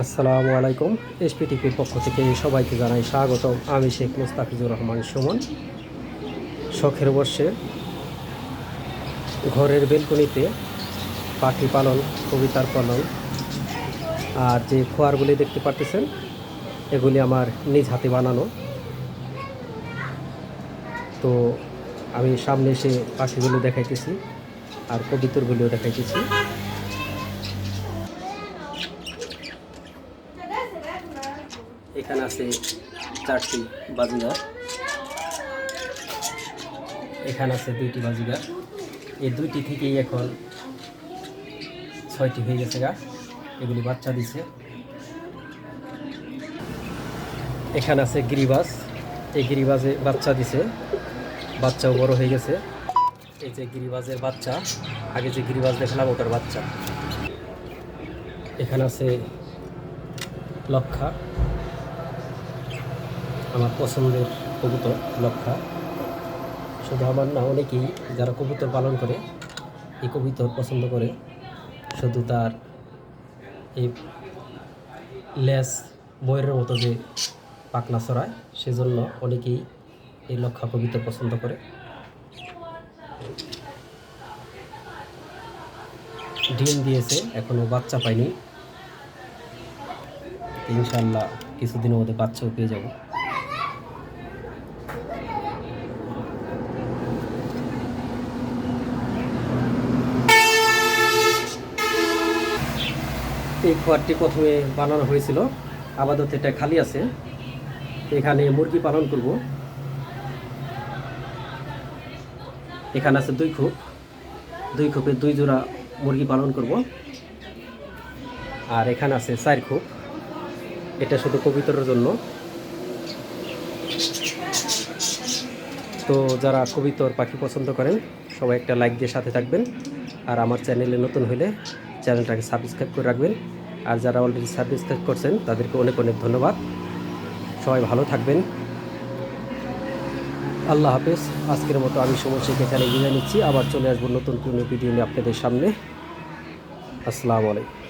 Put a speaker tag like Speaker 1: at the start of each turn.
Speaker 1: আসসালামু আলাইকুম। এসপিটিপির পক্ষ থেকে সবাইকে জানাই স্বাগতম। আমি শেখ মুস্তাফিজুর রহমান সুমন। শখের বর্ষে ঘরের বেলকনিতে পাখি পালন, কবিতার পালন, আর যে খোয়ারগুলি দেখতে পারতেছেন, এগুলি আমার নিজ হাতে বানানো। তো আমি সামনে এসে পাখিগুলো দেখাইতেছি আর কবিতরগুলিও দেখাইতেছি। এখানে আছে চারটি বাজিগার। এখানে আছে দুইটি বাজিগার। এই দুইটি থেকেই এখন ছয়টি হয়ে গেছে গা। এগুলি বাচ্চা দিছে। এখানে আছে গিরিবাস এই গিরিবাজে বাচ্চা দিছে। বাচ্চাও বড় হয়ে গেছে। এই যে গিরিবাজের বাচ্চা, আগে যে গিরিবাজ দেখলাম ওটার বাচ্চা। এখানে আছে লক্ষা। আমার পছন্দের কবুতর লক্ষা। শুধু আমার না, অনেকেই যারা কবুতর পালন করে, এই কবুতর পছন্দ করে। শুধু তার এই লেস বইয়ের মতো যে পাকনা ছড়ায়, সেজন্য অনেকেই এই লক্ষা কবিতর পছন্দ করে। ডিম দিয়েছে এখনও বাচ্চা পাইনি। ইনশাল্লাহ কিছুদিনের মধ্যে বাচ্চাও পেয়ে যাব। এই ঘরটি প্রথমে বানানো হয়েছিল। আপাতত এটা খালি আছে। এখানে মুরগি পালন করব। এখানে আছে দুই খোপ। দুই খোপে দুই জোড়া মুরগি পালন করব। আর এখানে আছে চার খোপ। এটা শুধু কবিতরের জন্য। তো যারা কবিতর পাখি পছন্দ করেন, সবাই একটা লাইক দিয়ে সাথে থাকবেন। আর আমার চ্যানেলে নতুন হলে চ্যানেলটাকে সাবস্ক্রাইব করে রাখবেন। আর যারা অলরেডি সাবস্ক্রাইব করছেন, তাদেরকে অনেক অনেক ধন্যবাদ। সবাই ভালো থাকবেন। আল্লাহ হাফেজ। আজকের মতো আমি সমস্যা এখানে বিদায় নিচ্ছি। আবার চলে আসব নতুন কোনো ভিডিও নিয়ে আপনাদের সামনে। আসসালামু আলাইকুম।